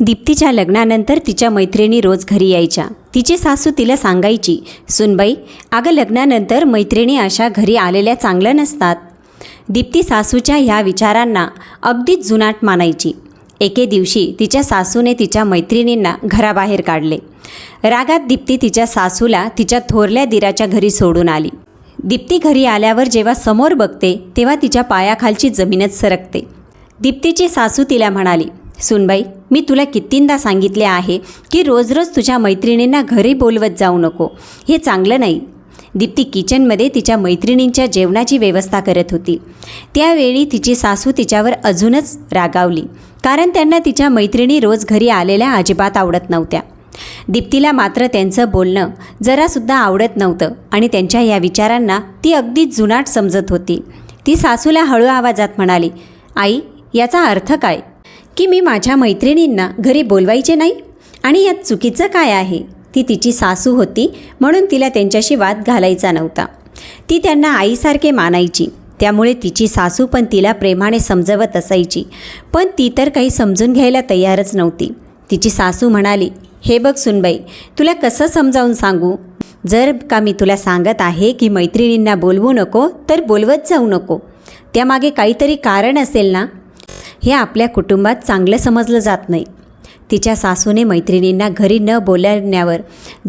दीप्तीच्या लग्नानंतर तिच्या मैत्रिणी रोज घरी यायच्या. तिची सासू तिला सांगायची सुनबाई अगं लग्नानंतर मैत्रिणी अशा घरी आलेल्या चांगलं नसतात. दीप्ती सासूच्या ह्या विचारांना अगदीच जुनाट मानायची. एके दिवशी तिच्या सासूने तिच्या मैत्रिणींना घराबाहेर काढले. रागात दीप्ती तिच्या सासूला तिच्या थोरल्या दिराच्या घरी सोडून आली. दीप्ती घरी आल्यावर जेव्हा समोर बघते तेव्हा तिच्या पायाखालची जमीनच सरकते. दीप्तीची सासू तिला म्हणाली सुनबाई मी तुला कितींदा सांगितले आहे की रोज रोज तुझ्या मैत्रिणींना घरी बोलवत जाऊ नको. हे चांगलं नाही. दीप्ती किचनमध्ये तिच्या मैत्रिणींच्या जेवणाची व्यवस्था करत होती. त्यावेळी तिची सासू तिच्यावर अजूनच रागावली कारण त्यांना तिच्या मैत्रिणी रोज घरी आलेल्या अजिबात आवडत नव्हत्या. दीप्तीला मात्र त्यांचं बोलणं जरासुद्धा आवडत नव्हतं आणि त्यांच्या या विचारांना ती अगदी जुनाट समजत होती. ती सासूला हळू आवाजात म्हणाली आई याचा अर्थ काय? की मी माझ्या मैत्रिणींना घरी बोलवायचे नाही? आणि यात चुकीचं काय आहे? ती तिची सासू होती म्हणून तिला त्यांच्याशी वाद घालायचा नव्हता. ती त्यांना आईसारखे मानायची. त्यामुळे तिची सासू पण तिला प्रेमाने समजवत असायची. पण ती तर काही समजून घ्यायला तयारच नव्हती. तिची सासू म्हणाली हे बघ सुनबाई तुला कसं समजावून सांगू? जर का मी तुला सांगत आहे की मैत्रिणींना बोलवू नको तर बोलवत जाऊ नको. त्यामागे काहीतरी कारण असेल ना? हे आपल्या कुटुंबात चांगलं समजलं जात नाही. तिच्या सासूने मैत्रिणींना घरी न बोलण्यावर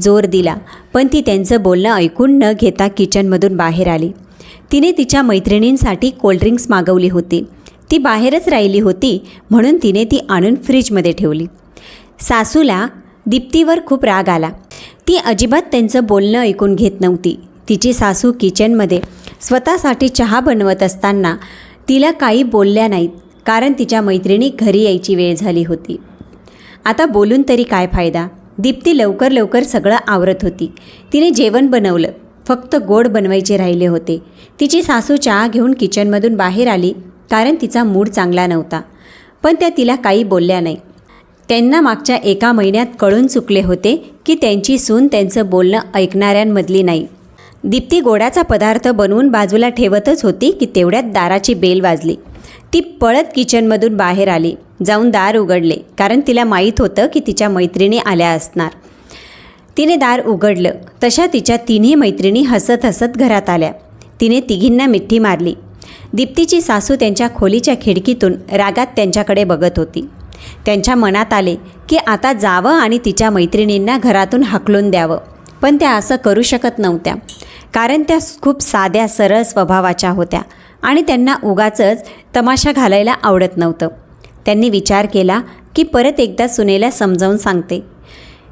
जोर दिला पण ती त्यांचं बोलणं ऐकून न घेता किचनमधून बाहेर आली. तिने तिच्या मैत्रिणींसाठी कोल्ड्रिंक्स मागवली होती. ती बाहेरच राहिली होती म्हणून तिने ती आणून फ्रीजमध्ये ठेवली. सासूला दीप्तीवर खूप राग आला. ती अजिबात त्यांचं बोलणं ऐकून घेत नव्हती. तिची सासू किचनमध्ये स्वतःसाठी चहा बनवत असताना तिला काही बोलल्या नाहीत. कारण तिच्या मैत्रिणी घरी यायची वेळ झाली होती. आता बोलून तरी काय फायदा? दीप्ती लवकर लवकर सगळं आवरत होती. तिने जेवण बनवलं. फक्त गोड बनवायचे राहिले होते. तिची सासू चहा घेऊन किचनमधून बाहेर आली कारण तिचा मूड चांगला नव्हता. पण त्या तिला काही बोलल्या नाही. त्यांना मागच्या एका महिन्यात कळून चुकले होते की त्यांची सून त्यांचं बोलणं ऐकणाऱ्यांमधली नाही. दीप्ती गोडाचा पदार्थ बनवून बाजूला ठेवतच होती की तेवढ्यात दाराची बेल वाजली. ती पळत किचनमधून बाहेर आली. जाऊन दार उघडले. कारण तिला माहीत होतं की तिच्या मैत्रिणी आल्या असणार. तिने दार उघडलं. तशा तिच्या तिन्ही मैत्रिणी हसत हसत घरात आल्या. तिने तिघींना मिठी मारली. दीप्तीची सासू त्यांच्या खोलीच्या खिडकीतून रागात त्यांच्याकडे बघत होती. त्यांच्या मनात आले की आता जावं आणि तिच्या मैत्रिणींना घरातून हाकलून द्यावं. पण त्या असं करू शकत नव्हत्या. कारण त्या खूप साध्या सरळ स्वभावाच्या होत्या. आणि त्यांना उगाचच तमाशा घालायला आवडत नव्हतं. त्यांनी विचार केला की परत एकदा सुनेला समजावून सांगते.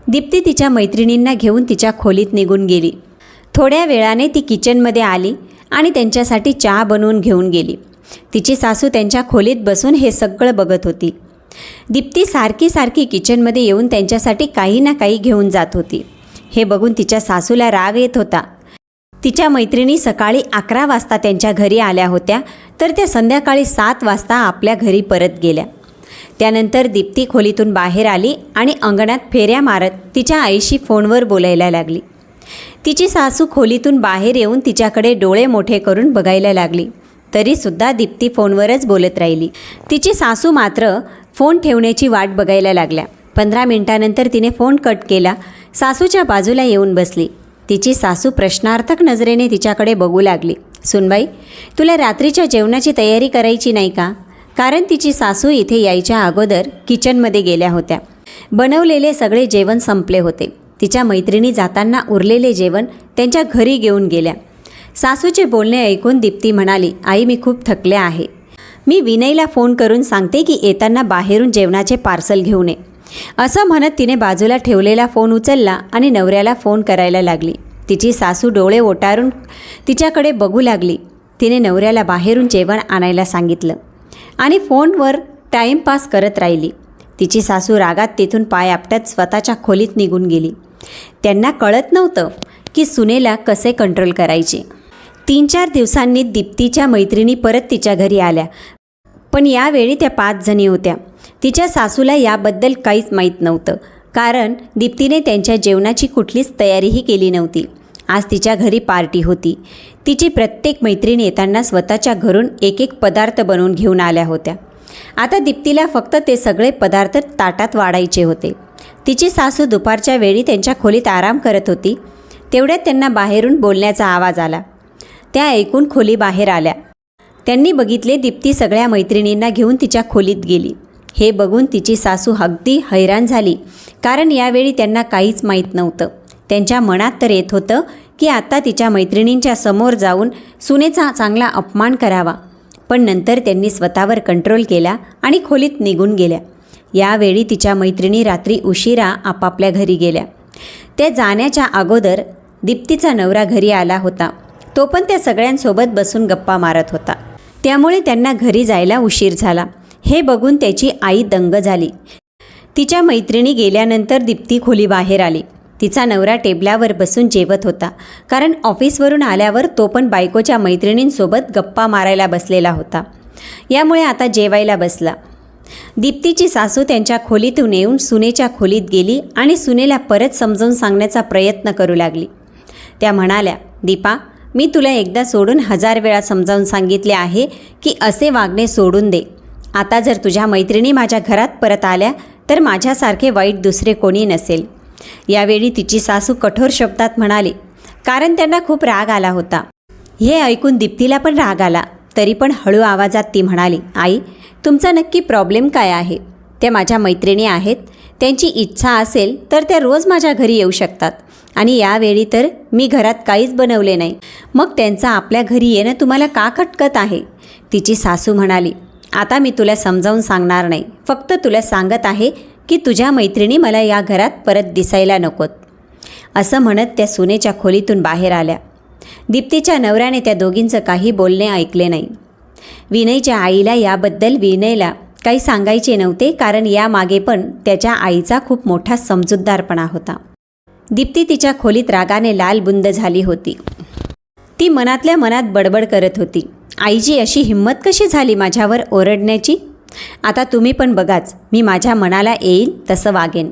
दीप्ती तिच्या मैत्रिणींना घेऊन तिच्या खोलीत निघून गेली. थोड्या वेळाने ती किचनमध्ये आली आणि त्यांच्यासाठी चहा बनवून घेऊन गेली. तिची सासू त्यांच्या खोलीत बसून हे सगळं बघत होती. दीप्ती सारखी सारखी किचनमध्ये येऊन त्यांच्यासाठी काही ना काही घेऊन जात होती. हे बघून तिच्या सासूला राग येत होता. तिच्या मैत्रिणी सकाळी अकरा वाजता त्यांच्या घरी आल्या होत्या तर त्या संध्याकाळी सात वाजता आपल्या घरी परत गेल्या. त्यानंतर दीप्ती खोलीतून बाहेर आली आणि अंगणात फेऱ्या मारत तिच्या आईशी फोनवर बोलायला लागली. तिची सासू खोलीतून बाहेर येऊन तिच्याकडे डोळे मोठे करून बघायला लागली. तरीसुद्धा दीप्ती फोनवरच बोलत राहिली. तिची सासू मात्र फोन ठेवण्याची वाट बघायला लागल्या. पंधरा मिनिटानंतर तिने फोन कट केला. सासूच्या बाजूला येऊन बसली. तिची सासू प्रश्नार्थक नजरेने तिच्याकडे बघू लागली. सुनबाई तुला रात्रीच्या जेवणाची तयारी करायची नाही का? कारण तिची सासू इथे यायच्या अगोदर किचनमध्ये गेल्या होत्या. बनवलेले सगळे जेवण संपले होते. तिच्या मैत्रिणी जाताना उरलेले जेवण त्यांच्या घरी घेऊन गेल्या. सासूचे बोलणे ऐकून दीप्ती म्हणाली आई मी खूप थकले आहे. मी विनयला फोन करून सांगते की येताना बाहेरून जेवणाचे पार्सल घेऊन ये. असं म्हणत तिने बाजूला ठेवलेला फोन उचलला आणि नवऱ्याला फोन करायला लागली. तिची सासू डोळे ओटारून तिच्याकडे बघू लागली. तिने नवऱ्याला बाहेरून जेवण आणायला सांगितलं आणि फोनवर टाईमपास करत राहिली. तिची सासू रागात तिथून पाय आपटत स्वतःच्या खोलीत निघून गेली. त्यांना कळत नव्हतं की सुनेला कसे कंट्रोल करायचे. तीन चार दिवसांनी दीप्तीच्या मैत्रिणी परत तिच्या घरी आल्या. पण यावेळी त्या पाच जणी होत्या. तिच्या सासूला याबद्दल काहीच माहीत नव्हतं. कारण दीप्तीने त्यांच्या जेवणाची कुठलीच तयारीही केली नव्हती. आज तिच्या घरी पार्टी होती. तिची प्रत्येक मैत्रीण येताना स्वतःच्या घरून एक एक पदार्थ बनवून घेऊन आल्या होत्या. आता दीप्तीला फक्त ते सगळे पदार्थ ताटात वाढायचे होते. तिची सासू दुपारच्या वेळी त्यांच्या खोलीत आराम करत होती. तेवढ्यात त्यांना बाहेरून बोलण्याचा आवाज आला. त्या ऐकून खोली बाहेर आल्या. त्यांनी बघितले दीप्ती सगळ्या मैत्रिणींना घेऊन तिच्या खोलीत गेली. हे बघून तिची सासू अगदी हैराण झाली. कारण यावेळी त्यांना काहीच माहीत नव्हतं. त्यांच्या मनात तर येत होतं की आता तिच्या मैत्रिणींच्या समोर जाऊन सुनेचा चांगला अपमान करावा. पण नंतर त्यांनी स्वतःवर कंट्रोल केला आणि खोलीत निघून गेल्या. यावेळी तिच्या मैत्रिणी रात्री उशिरा आपापल्या घरी गेल्या. त्या जाण्याच्या अगोदर दीप्तीचा नवरा घरी आला होता. तो पण त्या सगळ्यांसोबत बसून गप्पा मारत होता. त्यामुळे त्यांना घरी जायला उशीर झाला. हे बघून त्याची आई दंग झाली. तिच्या मैत्रिणी गेल्यानंतर दीप्ती खोली बाहेर आली. तिचा नवरा टेबल्यावर बसून जेवत होता. कारण ऑफिसवरून आल्यावर तो पण बायकोच्या मैत्रिणींसोबत गप्पा मारायला बसलेला होता. यामुळे आता जेवायला बसला. दीप्तीची सासू त्यांच्या खोलीतून येऊन सुनेच्या खोलीत गेली आणि सुनेला परत समजावून सांगण्याचा प्रयत्न करू लागली. त्या म्हणाल्या दीपा मी तुला एकदा सोडून हजार वेळा समजावून सांगितले आहे की असे वागणे सोडून दे. आता जर तुझ्या मैत्रिणी माझ्या घरात परत आल्या तर माझ्यासारखे वाईट दुसरे कोणी नसेल. यावेळी तिची सासू कठोर शब्दात म्हणाली कारण त्यांना खूप राग आला होता. हे ऐकून दीप्तीला पण राग आला. तरी पण हळू आवाजात ती म्हणाली आई तुमचा नक्की प्रॉब्लेम काय आहे? त्या माझ्या मैत्रिणी आहेत. त्यांची इच्छा असेल तर त्या रोज माझ्या घरी येऊ शकतात. आणि यावेळी तर मी घरात काहीच बनवले नाही. मग त्यांचा आपल्या घरी येणं तुम्हाला का खटकत आहे? तिची सासू म्हणाली आता मी तुला समजावून सांगणार नाही. फक्त तुला सांगत आहे की तुझ्या मैत्रिणी मला या घरात परत दिसायला नकोत. असं म्हणत त्या सुनेच्या खोलीतून बाहेर आल्या. दीप्तीच्या नवऱ्याने त्या दोघींचं काही बोलणे ऐकले नाही. विनयच्या आईला याबद्दल विनयला काही सांगायचे नव्हते कारण यामागे पण त्याच्या आईचा खूप मोठा समजूतदारपणा होता. दीप्ती तिच्या खोलीत रागाने लाल बुंद झाली होती. ती मनातल्या मनात बडबड करत होती. आईजी अशी हिंमत कशी झाली माझ्यावर ओरडण्याची? आता तुम्ही पण बघाच मी माझ्या मनाला येईल तसं वागेन.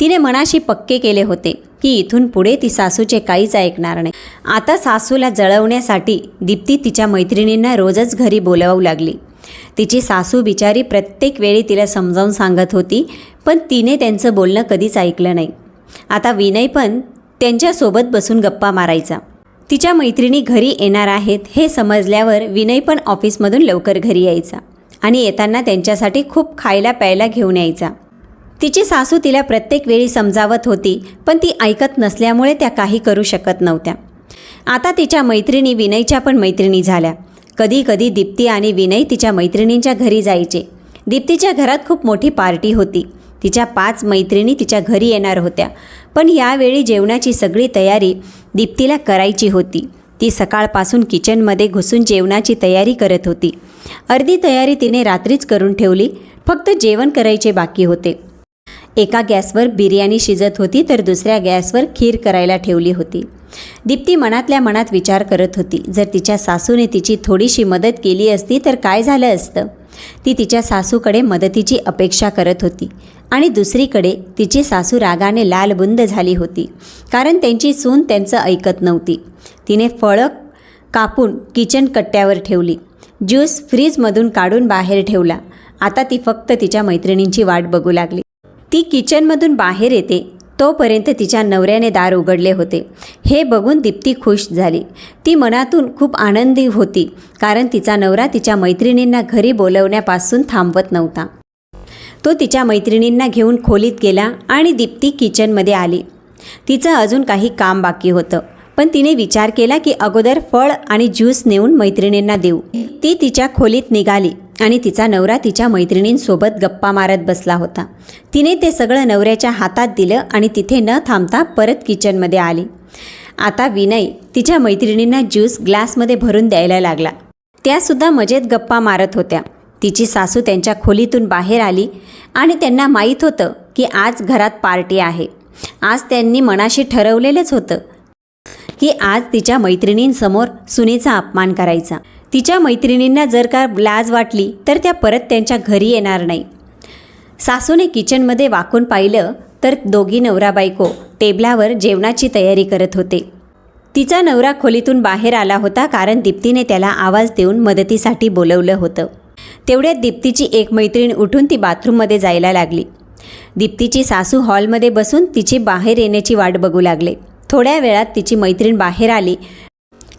तिने मनाशी पक्के केले होते की इथून पुढे ती सासूचे काहीच ऐकणार नाही. आता सासूला जळवण्यासाठी दीप्ती तिच्या मैत्रिणींना रोजच घरी बोलवू लागली. तिची सासू बिचारी प्रत्येक वेळी तिला समजावून सांगत होती पण तिने त्यांचं बोलणं कधीच ऐकलं नाही. आता विनय पण त्यांच्यासोबत बसून गप्पा मारायचा. तिच्या मैत्रिणी घरी येणार आहेत हे समजल्यावर विनय पण ऑफिसमधून लवकर घरी यायचा आणि येताना त्यांच्यासाठी खूप खायला प्यायला घेऊन यायचा. तिची सासू तिला प्रत्येक वेळी समजावत होती पण ती ऐकत नसल्यामुळे त्या काही करू शकत नव्हत्या. आता तिच्या मैत्रिणी विनयच्या पण मैत्रिणी झाल्या. कधी कधी दीप्ती आणि विनय तिच्या मैत्रिणींच्या घरी जायचे. दीप्तीच्या घरात खूप मोठी पार्टी होती. तिच्या पाच मैत्रिणी तिच्या घरी येणार होत्या. पण यावेळी जेवणाची सगळी तयारी दीप्तीला करायची होती. ती सकाळपासून किचनमध्ये घुसून जेवणाची तयारी करत होती. अर्धी तयारी तिने रात्रीच करून ठेवली. फक्त जेवण करायचे बाकी होते. एका गॅसवर बिर्याणी शिजत होती तर दुसऱ्या गॅसवर खीर करायला ठेवली होती. दीप्ती मनातल्या मनात विचार करत होती. जर तिच्या सासूने तिची थोडीशी मदत केली असती तर काय झालं असतं? ती तिच्या सासूकडे मदतीची अपेक्षा करत होती. आणि दुसरीकडे तिची सासू रागाने लालबुंद झाली होती कारण त्यांची सून त्यांचं ऐकत नव्हती. तिने फळं कापून किचन कट्ट्यावर ठेवली. ज्यूस फ्रीजमधून काढून बाहेर ठेवला. आता ती फक्त तिच्या मैत्रिणींची वाट बघू लागली. ती किचनमधून बाहेर येते तोपर्यंत तिच्या नवऱ्याने दार उघडले होते. हे बघून दीप्ती खुश झाली. ती मनातून खूप आनंदी होती कारण तिचा नवरा तिच्या मैत्रिणींना घरी बोलवण्यापासून थांबवत नव्हता. तो तिच्या मैत्रिणींना घेऊन खोलीत गेला आणि दीप्ती किचनमध्ये आली. तिचं अजून काही काम बाकी होतं पण तिने विचार केला की अगोदर फळ आणि ज्यूस नेऊन मैत्रिणींना देऊ. ती तिच्या खोलीत निघाली. आणि तिचा नवरा तिच्या मैत्रिणींसोबत गप्पा मारत बसला होता. तिने ते सगळं नवऱ्याच्या हातात दिलं आणि तिथे न थांबता परत किचनमध्ये आली. आता विनय तिच्या मैत्रिणींना ज्यूस ग्लासमध्ये भरून द्यायला लागला. त्यासुद्धा मजेत गप्पा मारत होत्या. तिची सासू त्यांच्या खोलीतून बाहेर आली आणि त्यांना माहीत होतं की आज घरात पार्टी आहे. आज त्यांनी मनाशी ठरवलेलंच होतं की आज तिच्या मैत्रिणींसमोर सुनेचा अपमान करायचा. तिच्या मैत्रिणींना जर का लाज वाटली तर त्या परत त्यांच्या घरी येणार नाही. सासूने किचनमध्ये वाकून पाहिलं तर दोघी नवरा बायको टेबलावर जेवणाची तयारी करत होते. तिचा नवरा खोलीतून बाहेर आला होता कारण दीप्तीने त्याला आवाज देऊन मदतीसाठी बोलवलं होतं. तेवढ्यात दीप्तीची एक मैत्रीण उठून ती बाथरूममध्ये जायला लागली. दीप्तीची सासू हॉलमध्ये बसून तिची बाहेर येण्याची वाट बघू लागले. थोड्या वेळात तिची मैत्रीण बाहेर आली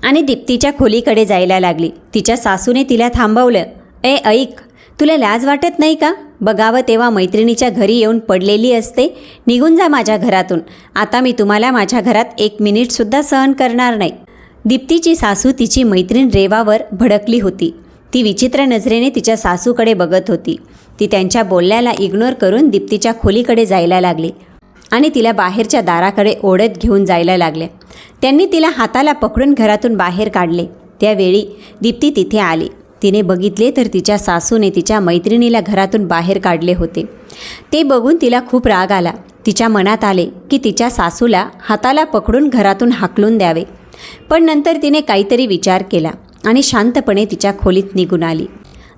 आणि दीप्तीच्या खोलीकडे जायला लागली. तिच्या सासूने तिला थांबवलं ए ऐक तुला लाज वाटत नाही का? बघावं तेव्हा मैत्रिणीच्या घरी येऊन पडलेली असते. निघून जा माझ्या घरातून. आता मी तुम्हाला माझ्या घरात एक मिनिटसुद्धा सहन करणार नाही. दीप्तीची सासू तिची मैत्रीण रेवावर भडकली होती. ती विचित्र नजरेने तिच्या सासूकडे बघत होती. ती त्यांच्या बोलण्याला इग्नोर करून दीप्तीच्या खोलीकडे जायला लागली आणि तिला बाहेरच्या दाराकडे ओढत घेऊन जायला लागल्या. त्यांनी तिला हाताला पकडून घरातून बाहेर काढले. त्यावेळी दीप्ती तिथे आली. तिने बघितले तर तिच्या सासूने तिच्या मैत्रिणीला घरातून बाहेर काढले होते. ते बघून तिला खूप राग आला. तिच्या मनात आले की तिच्या सासूला हाताला पकडून घरातून हाकलून द्यावे. पण नंतर तिने काहीतरी विचार केला आणि शांतपणे तिच्या खोलीत निघून आली.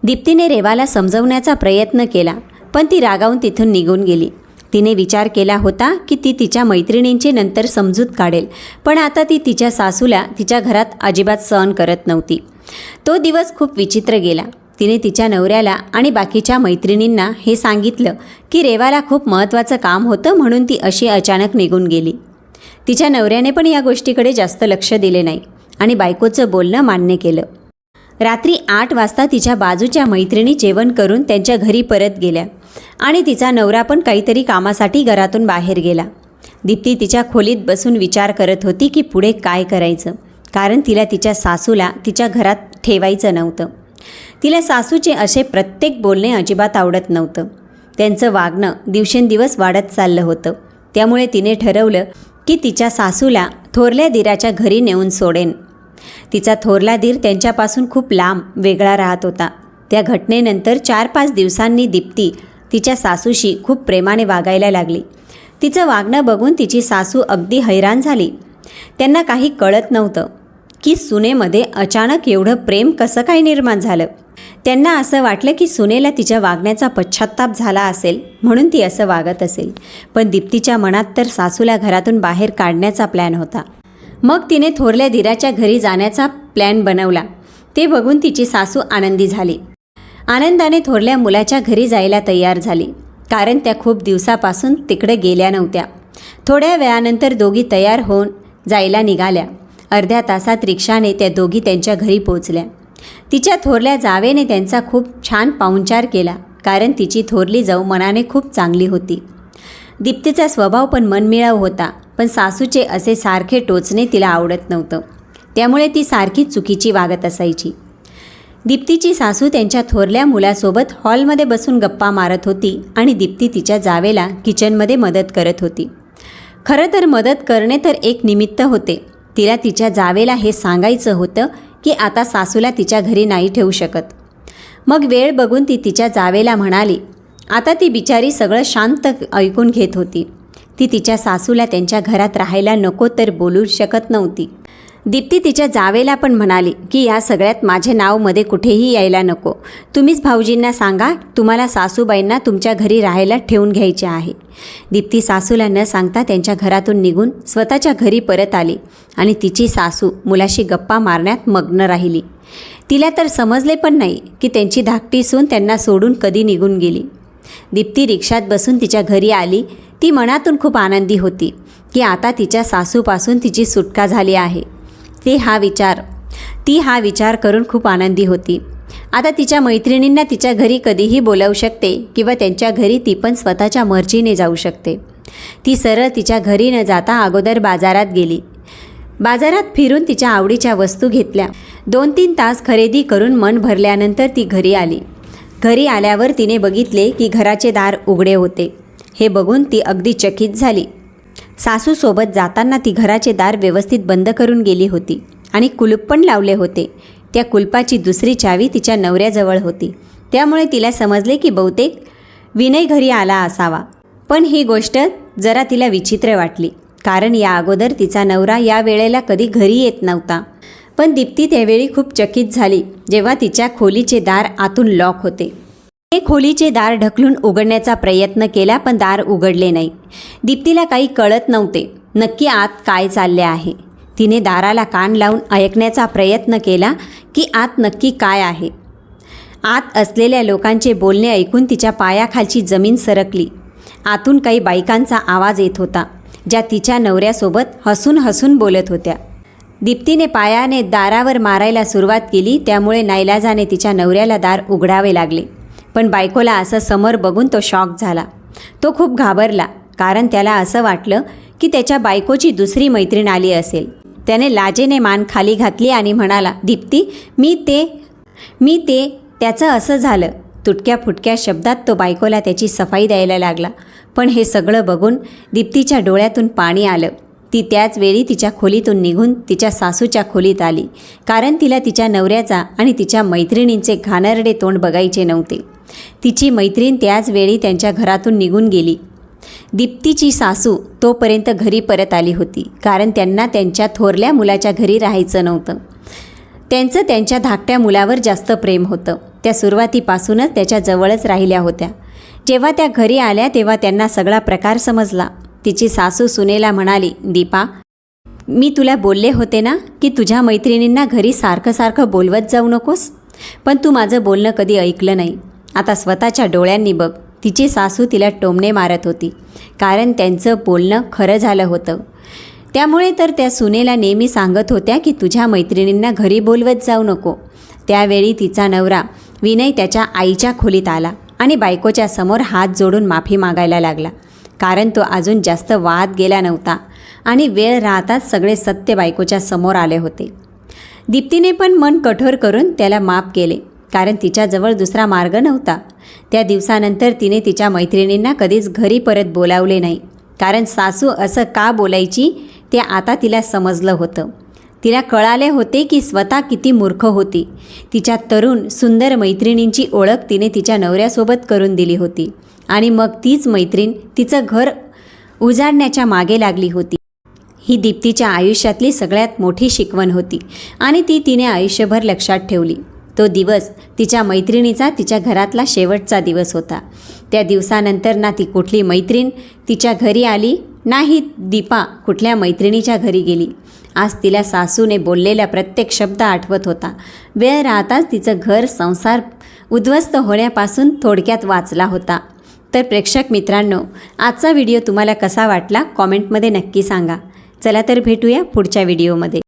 दीप्तीने रेवाला समजवण्याचा प्रयत्न केला पण ती रागावून तिथून निघून गेली. तिने विचार केला होता की ती तिच्या मैत्रिणींची नंतर समजूत काढेल. पण आता ती तिच्या सासूला तिच्या घरात अजिबात सहन करत नव्हती. तो दिवस खूप विचित्र गेला. तिने तिच्या नवऱ्याला आणि बाकीच्या मैत्रिणींना हे सांगितलं की रेवाला खूप महत्त्वाचं काम होतं म्हणून ती अशी अचानक निघून गेली. तिच्या नवऱ्याने पण या गोष्टीकडे जास्त लक्ष दिले नाही आणि बायकोचं बोलणं मान्य केलं. रात्री आठ वाजता तिच्या बाजूच्या मैत्रिणी जेवण करून त्यांच्या घरी परत गेल्या. आणि तिचा नवरा पण काहीतरी कामासाठी घरातून बाहेर गेला. दीप्ती तिच्या खोलीत बसून विचार करत होती की पुढे काय करायचं कारण तिला तिच्या सासूला तिच्या घरात ठेवायचं नव्हतं. तिला सासूचे असे प्रत्येक बोलणे अजिबात आवडत नव्हतं. त्यांचं वागणं दिवसेंदिवस वाढत चाललं होतं. त्यामुळे तिने ठरवलं की तिच्या सासूला थोरल्या दिराच्या घरी नेऊन सोडेन. तिचा थोरला दीर त्यांच्यापासून खूप लांब वेगळा राहत होता. त्या घटनेनंतर चार पाच दिवसांनी दीप्ती तिच्या सासूशी खूप प्रेमाने वागायला लागली. तिचं वागणं बघून तिची सासू अगदी हैराण झाली. त्यांना काही कळत नव्हतं की सुनेमध्ये अचानक एवढं प्रेम कसं काय निर्माण झालं. त्यांना असं वाटलं की सुनेला तिच्या वागण्याचा पश्चात्ताप झाला असेल म्हणून ती असं वागत असेल. पण दीप्तीच्या मनात तर सासूला घरातून बाहेर काढण्याचा प्लॅन होता. मग तिने थोरल्या दिराच्या घरी जाण्याचा प्लॅन बनवला. ते बघून तिची सासू आनंदी झाली. आनंदाने थोरल्या मुलाच्या घरी जायला तयार झाली कारण त्या खूप दिवसापासून तिकडे गेल्या नव्हत्या. थोड्या वेळानंतर दोघी तयार होऊन जायला निघाल्या. अर्ध्या तासात रिक्षाने त्या दोघी त्यांच्या घरी पोचल्या तिच्या थोरल्या जावेने त्यांचा खूप छान पाहुणचार केला कारण तिची थोरली जाऊ मनाने खूप चांगली होती. दीप्तीचा स्वभाव पण मनमिळाव होता पण सासूचे असे सारखे टोचणे तिला आवडत नव्हतं. त्यामुळे ती सारखी चुकीची वागत असायची. दीप्तीची सासू त्यांच्या थोरल्या मुलासोबत हॉलमध्ये बसून गप्पा मारत होती आणि दीप्ती तिच्या जावेला किचनमध्ये मदत करत होती. खरं तर मदत करणे तर एक निमित्त होते. तिला तिच्या जावेला हे सांगायचं होतं की आता सासूला तिच्या घरी नाही ठेवू शकत. मग वेळ बघून ती तिच्या जावेला म्हणाली आता ती बिचारी सगळं शांत ऐकून घेत होती. ती तिच्या सासूला त्यांच्या घरात राहायला नको तर बोलू शकत नव्हती. दीप्ती तिच्या जावेला पण म्हणाली की या सगळ्यात माझे नावमध्ये कुठेही यायला नको. तुम्हीच भाऊजींना सांगा तुम्हाला सासूबाईंना तुमच्या घरी राहायला ठेवून घ्यायचे आहे. दीप्ती सासूला न सांगता त्यांच्या घरातून निघून स्वतःच्या घरी परत आली आणि तिची सासू मुलाशी गप्पा मारण्यात मग्न राहिली. तिला तर समजले पण नाही की त्यांची धाकटी सून त्यांना सोडून कधी निघून गेली. दीप्ती रिक्षात बसून तिच्या घरी आली. ती मनातून खूप आनंदी होती की आता तिच्या सासूपासून तिची सुटका झाली आहे. ती हा विचार. ती हा विचार करून खूप आनंदी होती. आता तिच्या मैत्रिणींना तिच्या घरी कधीही बोलावू शकते किंवा त्यांच्या घरी ती पण स्वतःच्या मर्जीने जाऊ शकते. ती सरळ तिच्या घरी न जाता अगोदर बाजारात गेली. बाजारात फिरून तिच्या आवडीच्या वस्तू घेतल्या. दोन तीन तास खरेदी करून मन भरल्यानंतर ती घरी आली. घरी आल्यावर तिने बघितले की घराचे दार उघडे होते. हे बघून ती अगदी चकित झाली. सासूसोबत जाताना ती घराचे दार व्यवस्थित बंद करून गेली होती आणि कुलूप पण लावले होते. त्या कुलपाची दुसरी चावी तिच्या नवऱ्याजवळ होती. त्यामुळे तिला समजले की बहुतेक विनय घरी आला असावा. पण ही गोष्ट जरा तिला विचित्र वाटली कारण या अगोदर तिचा नवरा या वेळेला कधी घरी येत नव्हता. पण दीप्ती त्यावेळी खूप चकित झाली जेव्हा तिच्या खोलीचे दार आतून लॉक होते. ते खोलीचे दार ढकलून उघडण्याचा प्रयत्न केला पण दार उघडले नाही. दीप्तीला काही कळत नव्हते नक्की आत काय चालले आहे. तिने दाराला कान लावून ऐकण्याचा प्रयत्न केला की आत नक्की काय आहे. आत असलेल्या लोकांचे बोलणे ऐकून तिच्या पायाखालची जमीन सरकली. आतून काही बायकांचा आवाज येत होता ज्या तिच्या नवऱ्यासोबत हसून हसून बोलत होत्या. दीप्तीने पायाने दारावर मारायला सुरुवात केली त्यामुळे नाईलाजाने तिच्या नवऱ्याला दार उघडावे लागले. पण बायकोला असं समोर बघून तो शॉक झाला. तो खूप घाबरला कारण त्याला असं वाटलं की त्याच्या बायकोची दुसरी मैत्रीण आली असेल. त्याने लाजेने मान खाली घातली आणि म्हणाला दीप्ती मी ते मी ते त्याचं असं झालं. तुटक्या फुटक्या शब्दात तो बायकोला त्याची सफाई द्यायला लागला. पण हे सगळं बघून दीप्तीच्या डोळ्यातून पाणी आलं. ती त्याच वेळी तिच्या खोलीतून निघून तिच्या सासूच्या खोलीत आली कारण तिला तिच्या नवऱ्याचा आणि तिच्या मैत्रिणींचे घाणरडे तोंड बघायचे नव्हते. तिची मैत्रीण त्याच वेळी त्यांच्या घरातून निघून गेली. दीप्तीची सासू तोपर्यंत घरी परत आली होती कारण त्यांना त्यांच्या थोरल्या मुलाच्या घरी राहायचं नव्हतं. त्यांचं त्यांच्या धाकट्या मुलावर जास्त प्रेम होतं. त्या सुरुवातीपासूनच त्याच्या जवळच राहिल्या होत्या. जेव्हा त्या घरी आल्या तेव्हा त्यांना सगळा प्रकार समजला. तिची सासू सुनेला म्हणाली दीपा मी तुला बोलले होते ना की तुझ्या मैत्रिणींना घरी सारखं सारखं बोलवत जाऊ नकोस? पण तू माझं बोलणं कधी ऐकलं नाही. आता स्वतःच्या डोळ्यांनी बघ. तिची सासू तिला टोमणे मारत होती. कारण त्यांचं बोलणं खरं झालं होतं. त्यामुळे तर त्या सुनेला नेहमी सांगत होत्या की तुझ्या मैत्रिणींना घरी बोलवत जाऊ नको. त्यावेळी तिचा नवरा विनय त्याच्या आईच्या खोलीत आला आणि बायकोच्या समोर हात जोडून माफी मागायला लागला. कारण तो अजून जास्त वाद गेला नव्हता आणि वेळ राहताच सगळे सत्य बायकोच्या समोर आले होते. दीप्तीने पण मन कठोर करून त्याला माफ केले. कारण तिच्याजवळ दुसरा मार्ग नव्हता. त्या दिवसानंतर तिने तिच्या मैत्रिणींना कधीच घरी परत बोलावले नाही. कारण सासू असं का बोलायची ते आता तिला समजलं होतं. तिला कळाले होते की स्वतः किती मूर्ख होती. तिच्या तरुण सुंदर मैत्रिणींची ओळख तिने तिच्या नवऱ्यासोबत करून दिली होती. आणि मग तीच मैत्रीण तिचं घर उजाडण्याच्या मागे लागली होती. ही दीप्तीच्या आयुष्यातली सगळ्यात मोठी शिकवण होती आणि ती तिने आयुष्यभर लक्षात ठेवली. तो दिवस तिच्या मैत्रिणीचा तिच्या घरातला शेवटचा दिवस होता. त्या दिवसानंतर ना ती कुठली मैत्रीण तिच्या घरी आली? नाही दीपा कुठल्या मैत्रिणीच्या घरी गेली? आज तिला सासूने बोललेला प्रत्येक शब्द आठवत होता. वेळ राहताच तिचं घर संसार उद्ध्वस्त होण्यापासून थोडक्यात वाचला होता. तर प्रेक्षक मित्रांनो आजचा व्हिडिओ तुम्हाला कसा वाटला? कॉमेंटमध्ये नक्की सांगा. चला तर भेटूया पुढच्या व्हिडिओमध्ये.